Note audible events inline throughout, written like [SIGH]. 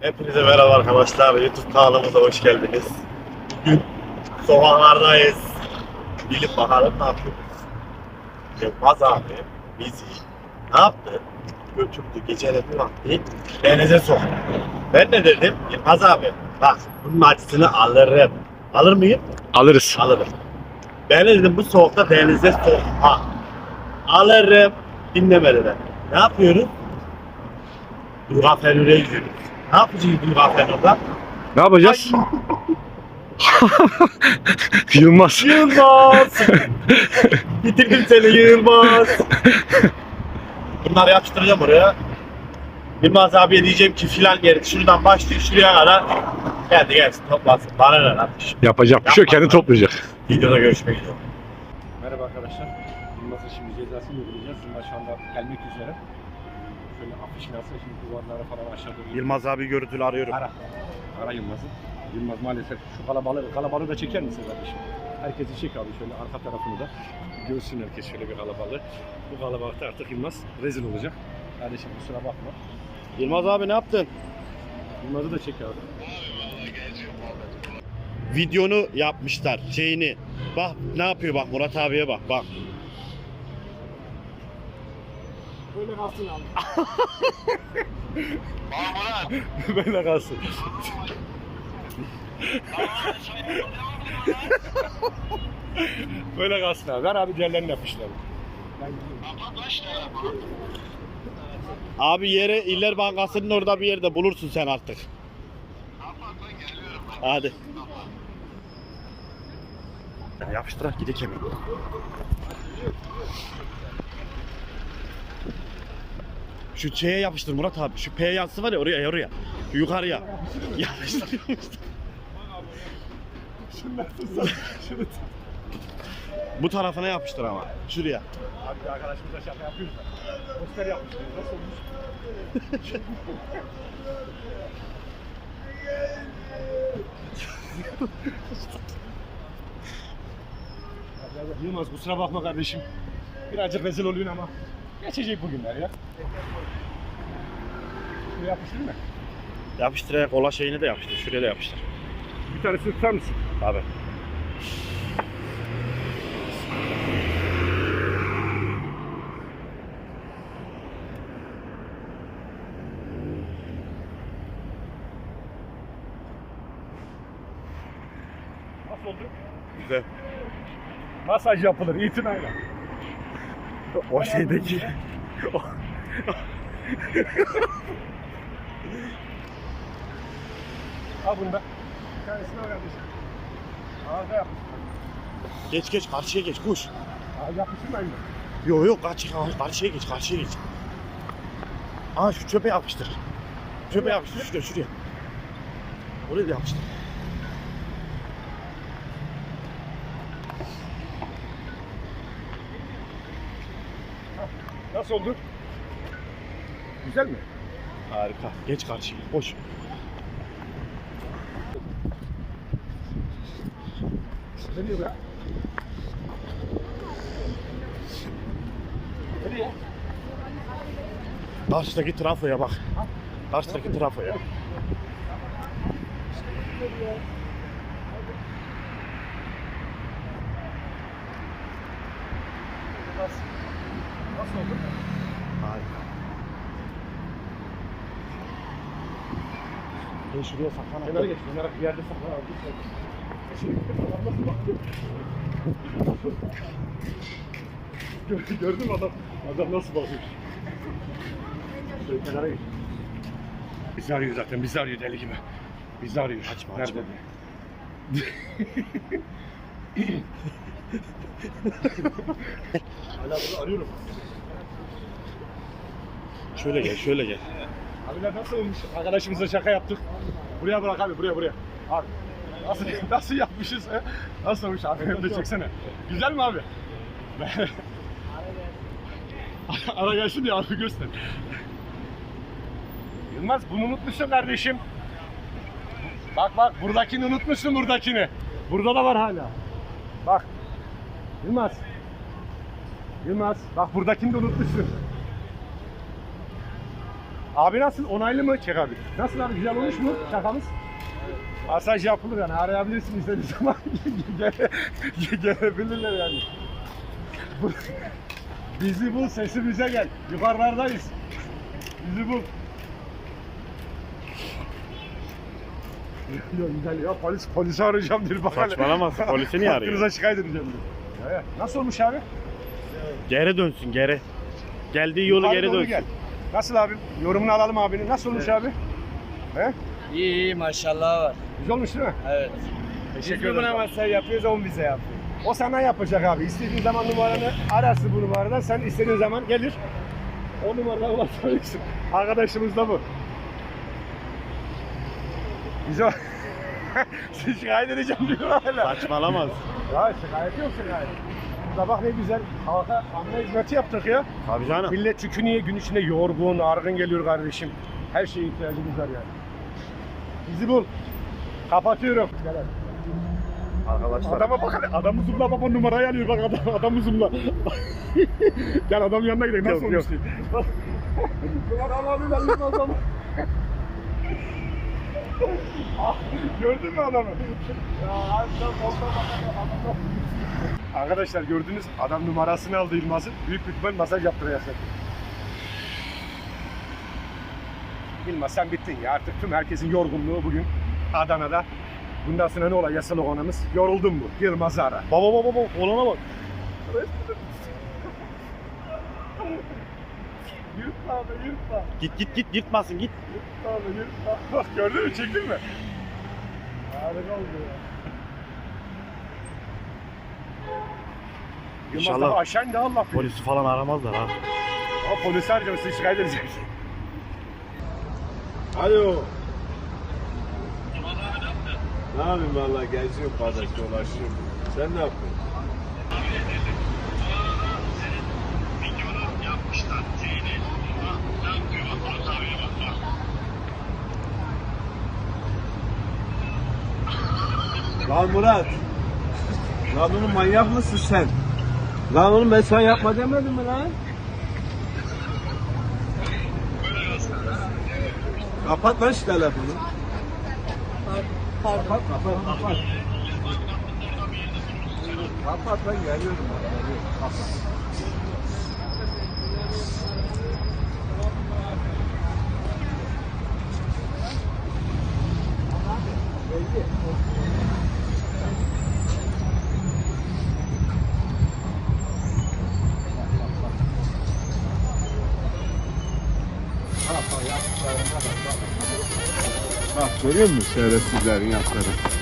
Hepinize merhaba arkadaşlar. YouTube kanalımıza hoş geldiniz. Bugün sokaklardayız. Bilip bakalım ne yapıyoruz. Yılmaz abi bizi ne yaptı? Götürdü geceleri bir vakti denize soktu. Ben ne dedim? Yılmaz abi bak bunun acısını alırım. Alır mıyım? Alırız. Alırım. Ben de dedim bu soğukta denize sokma. Alırım. Dinlemediler. Ne yapıyoruz? Duraferü'ye gidiyoruz. Ne yapacağız Duraferü'de? Ne yapacağız? [LAUGHS] Yılmaz. Yılmaz! [LAUGHS] Bitirdim seni Yılmaz! Bunları yapıştıracağım oraya. Yılmaz abiye diyeceğim ki filan yeri şuradan başlıyor şuraya kadar. Geldi gelsin toplasın. Bana ne kardeşim? Yapacak bir şey yok. Kendi toplayacak. Videoda görüşmek üzere. Merhaba arkadaşlar. Yılmaz'ın şimdi cezasını uygulayacağız. Yılmaz şu anda gelmek üzere. Şöyle afişini alsa şimdi duvarlara falan aşağı doğru. Yılmaz abi görüntülü arıyorum. Ara. Ara Yılmaz'ı. Yılmaz maalesef şu kalabalığı, kalabalığı da çeker misin kardeşim? Herkesi çek abi şöyle arka tarafını da. Görsün herkes şöyle bir kalabalığı. Bu kalabalıkta artık Yılmaz rezil olacak. Kardeşim kusura bakma. Yılmaz abi ne yaptın? Yılmaz'ı da çek abi. Videonu yapmışlar şeyini. Bak ne yapıyor bak Murat abiye bak bak. Böyle kalsın abi. [LAUGHS] Böyle kalsın. Böyle kalsın abi. Ver abi diğerlerini yapışlar. Abi yere İller Bankası'nın orada bir yerde bulursun sen artık. Hadi. Yapıştırak gidek hemen. Şu Ç'ye yapıştır Murat abi. Şu P yazısı var ya oraya oraya. Yukarıya. Yapıştır yapıştır. [LAUGHS] Bu tarafına yapıştır ama. Şuraya. Abi arkadaşımıza şaka yapıyoruz da. Poster yapmışlar. Nasıl olmuş? [LAUGHS] Yılmaz kusura bakma kardeşim. Birazcık rezil oluyorsun ama geçecek bugünler ya. Şuraya yapıştırayım mı? Yapıştır kola şeyini de yapıştır. Şuraya da yapıştır. Bir tanesini tutar mısın? Abi. Nasıl oldu? Güzel. Masaj yapılır itinayla. O şeydeki Al bunu da. Bir tanesini al kardeşim. Ağza yap. geç geç karşıya geç kuş. Ağza yapıştırmayın mı? Yok yok karşı, karşıya geç karşıya geç. Aa şu çöpe yapıştır. Çöpe yapıştır şuraya şuraya. Oraya da yapıştır. Nasıl oldu? Güzel mi? Harika. Geç karşıya. Koş. Ne diyor ya? Nereye? Karşıdaki trafoya bak. Karşıdaki trafoya. Nasıl oldu? Harika. Gel şuraya saklan. Kenara geç. Kenara bir yerde saklan abi. Gördün mü adam? Adam nasıl bakıyor? Şöyle kenara geç. Bizi arıyor zaten. Bizi arıyor deli gibi. Bizi arıyor. Açma, Nerede? açma. Hala bunu arıyorum. Şöyle gel şöyle gel. Abiler nasıl olmuş? Arkadaşımıza şaka yaptık. Buraya bırak abi, buraya buraya. Abi. Nasıl, [LAUGHS] nasıl yapmışız? Nasıl olmuş abi? Hem de çeksene. Güzel mi abi? [LAUGHS] Ara gelsin diye abi göster. Yılmaz bunu unutmuşsun kardeşim. Bak bak buradakini unutmuşsun buradakini. Burada da var hala. Bak. Yılmaz. Yılmaz. Bak buradakini de unutmuşsun. Abi nasıl? Onaylı mı? Çek abi. Nasıl abi? Güzel olmuş mu şakamız? Masaj yapılır yani. Arayabilirsin istediğin zaman. [LAUGHS] Gele- Gelebilirler yani. Bizi bul, sesimize gel. Yukarılardayız. Bizi bul. [LAUGHS] Yok güzel ya polis polisi arayacağım diyor bakalım. Saçmalamazsın, polisi niye arıyor? Hakkınıza şikayet edeceğim diyor. Ya, ya. Nasıl olmuş abi? Geri dönsün geri. Geldiği yolu Yukarı geri dönsün. gel. Nasıl abi? Yorumunu alalım abinin. Nasıl olmuş abi? He? İyi iyi maşallah var. Güzel olmuş değil mi? Evet. Teşekkür ederim. masayı yapıyoruz, o bize yapıyor. O sana yapacak abi. İstediğin zaman numaranı ararsın bu numaradan. Sen istediğin zaman gelir. O numaradan ulaşabilirsin. Arkadaşımız da bu. Güzel. [LAUGHS] Siz şikayet edeceğim diyor hala. Saçmalamaz. Ya şikayet yok şikayet. Sabah ne güzel halka anne hizmeti yaptık ya. Tabii canım. Millet çünkü niye gün içinde yorgun, argın geliyor kardeşim. Her şeye ihtiyacımız var yani. Bizi bul. Kapatıyorum. Gel hadi. Arkadaşlar. Adama bak hadi. Adamı zoomla baba numarayı alıyor bak adam, adamı zoomla. [LAUGHS] Gel adam yanına gidelim. Nasıl Yok, olmuş diye. Numara alayım adamı. Gördün mü adamı? Ya harbiden Arkadaşlar gördünüz adam numarasını aldı Yılmaz'ın. Büyük bir ihtimal masaj yaptıracak. Yılmaz sen bittin ya artık tüm herkesin yorgunluğu bugün Adana'da. Bundan sonra ne olacak sloganımız? Yoruldun mu? Yılmaz'ı ara. Baba baba baba olana bak. Yırtma abi yırtma. Git git git yırtmasın git. Yırtma abi yırtma. Bak gördün mü çektin mi? Harika oldu ya. İnşallah. tabii aşağı indi Allah bilir. Polisi falan aramazlar ha. Ama polisi sizi şikayet edecek. Alo. Ne yapayım valla geziyorum kardeş dolaşıyorum. Sen ne yapıyorsun? Lan Murat. Lan oğlum manyak mısın sen? Lan oğlum ben sana yapma demedim mi lan? Kapat lan şu telefonu. Kapat, kapat, kapat. Kapat lan geliyorum. Kapat. Bak görüyor musun şerefsizlerin yaptığını? [LAUGHS]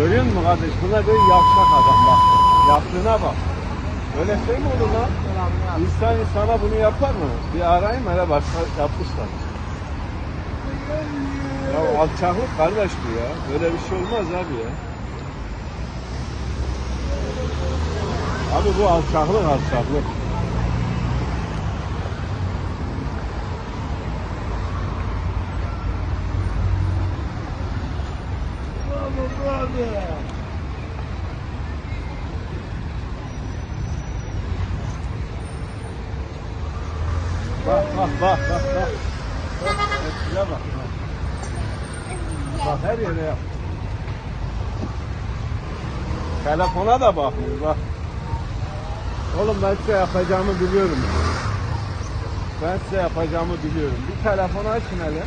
Görüyor musun kardeş? Buna böyle yavşak adam bak. Yaptığına bak. Öyle şey mi olur lan? İnsan insana bunu yapar mı? Bir arayayım hele başka yapmışlar. Ya alçaklık kardeş bu ya. Böyle bir şey olmaz abi ya. Abi bu alçaklık alçaklık. Bak bak bak bak bak. Bak şuraya bak. Bak her yere yap. Telefona da bakmıyor bak. Oğlum ben size yapacağımı biliyorum. Ben size yapacağımı biliyorum. Bir telefonu açın hele.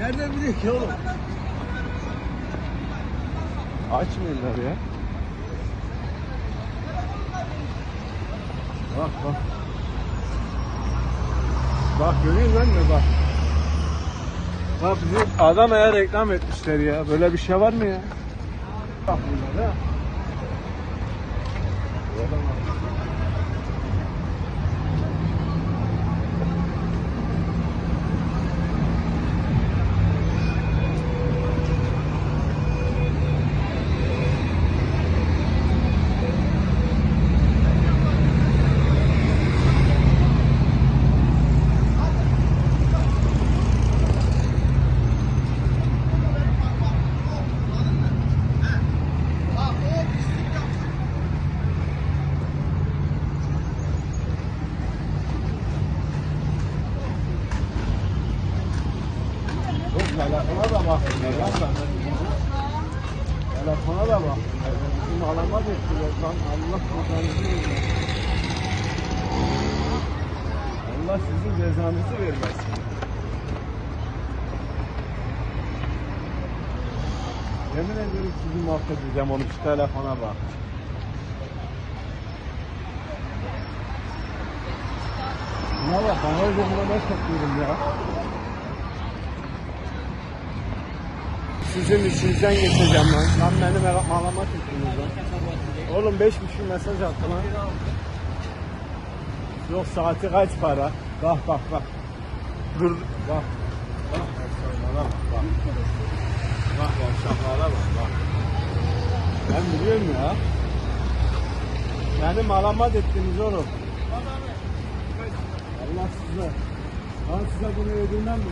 Nereden biliyor ki oğlum? Açmıyorlar ya. Bak bak. Bak görüyor musun anne bak. Bak bizim adam eğer reklam etmişler ya. Böyle bir şey var mı ya? Bak bunlar ha. Telefona da ben. Telefona da bakmıyor. Bizim alama bekliyor lan Allah vermesin. Allah sizin cezanızı vermesin. Yemin ederim sizi mahvedeceğim onu şu telefona bak. Buna bak bana üzerine ne çekiyorum ya. Sizin işinizden geçeceğim lan. Lan beni malamak ettiniz lan. Oğlum 5 kişi mesaj attı lan. Yok saati kaç para? Bak bak bak. Dur bak. Bak bak bak bak. Bak şakalara bak bak. Ben biliyorum ya. Beni malamat ettiniz oğlum. Allah size. Ben size bunu yedirmem mi?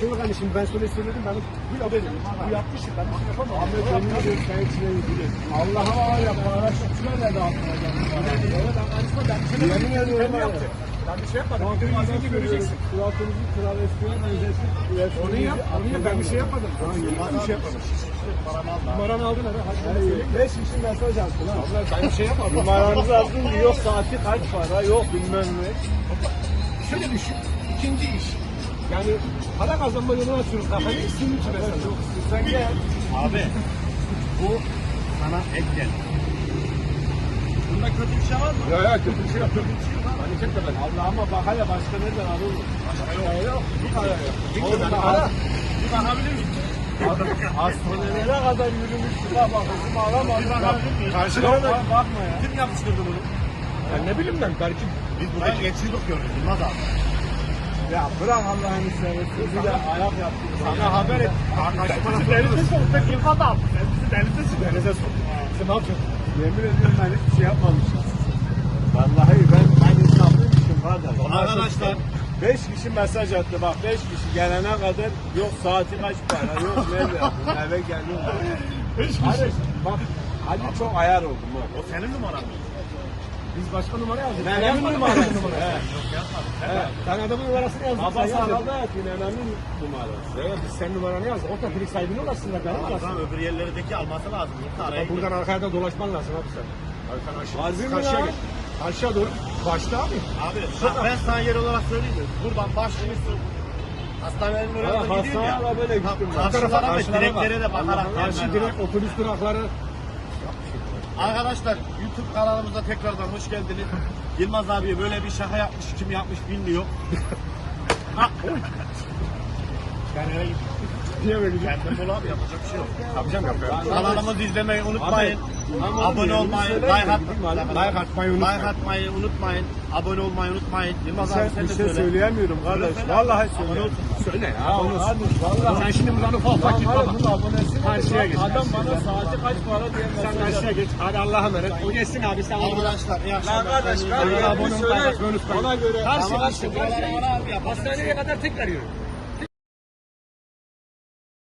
Şunu kardeşim ben sana söyledim ben bu yaptım. Bu yapmışım ben bir şey yapamam. Ediyorum sen içine yedirin. Allah'a var ya para şutuna ne dağıtmayacağım. Evet ben karışma ben bir şey Yemin yapmadım. ediyorum Ben bir şey yapmadım. Videoyu izleyince. Suratınızı travestiye benzesin. Onu yap, onu yap. Ben bir şey yapmadım. Ben bir şey yapmadım. Numaranı aldın söyle. 5 kişi mesaj attı lan. Ben bir şey yapmadım. Numaranızı attın yok saati kaç para yok bilmem ne. Şöyle düşün. İkinci iş. Yani para kazanma yolunu açıyoruz. Kafayı isim için mesela. Sen gel. Abi bu sana ek gel. Bunda kötü bir şey var mı? Ya ya kötü bir şey yok. Kötü bir şey yok. Hani çek de ben. Allah ama bak hele başka nereden arıyorsun? Başka yok. Yok. Bir para yok. Bir tane para. Bir bakabilir miyim? Hastanelere kadar yürümüştü la bak bizim alamadık. Karşılama. Bak- Bakma ya. Kim yapıştırdı bunu? Ya ne bileyim ben belki Biz burada geçiyorduk gördük Yılmaz abi. Ya bırak Allah'ını seversen. Bir de ayak yaptı. sana haber et. Arkadaşım Sen bizi denize sok. Pek Yılmaz abi. Sen bizi denize. Denize sok. Sen ne yapacaksın? Yemin ediyorum ben hiçbir şey yapmamışım. Vallahi ben ben insaflıymışım kardeş. Arkadaşlar 5 kişi mesaj attı bak 5 kişi gelene kadar yok saati kaç para yok nerede yaptın eve geliyorum. Hadi bak hadi çok ayar oldum ha. o senin numaran mı? Biz başka numara yazdık. Ben başka numara. He. He. Sen adamın numarasını yazdın. Baba sağlarda yatıyor önemli numarası. Evet biz senin numaranı yazdık. O da direkt sahibini olasın da benim Tamam olasın. öbür yerlerdeki alması lazım. Araya buradan arkaya da dolaşman lazım abi sen. Sen aşağı, Harbi mi karşıya git. Karşıya doğru. Başla abi. Abi sa- ben sana yer olarak söyleyeyim mi? Buradan başlıyorsun. Hastanenin oraya da gidiyorsun ya. hastaneye böyle gittim. Karşılara ve direklere de bakarak Karşı direkt otobüs durakları. Arkadaşlar YouTube kanalımıza tekrardan hoş geldiniz. [LAUGHS] Yılmaz abiye böyle bir şaka yapmış, kim yapmış bilmiyor. [LAUGHS] Ha, oy. Eve böyle gidiyor? Kendim bul abi yapacak bir şey yok. Yapacağım yapacağım. Kanalımızı izlemeyi unutmayın. Abone olmayı, like, at, like atmayı unutmayın. Like atmayı unutmayın. Abone olmayı unutmayın. Yılmaz abi Sen bir şey söyle. söyleyemiyorum kardeş. Vallahi Abone söyle. Söyle ya. Hadi vallahi. Sen şimdi buradan ufak ufak git baba. Karşıya geç. Adam bana saati kaç para diye Sen karşıya geç. Hadi Allah'a emanet. O geçsin abi sen. Arkadaşlar iyi Lan akşamlar. kardeş Kendinize iyi kardeş bakın. bir söyle ona göre. Karşı karşı. Hastaneye kadar tekrar yürü.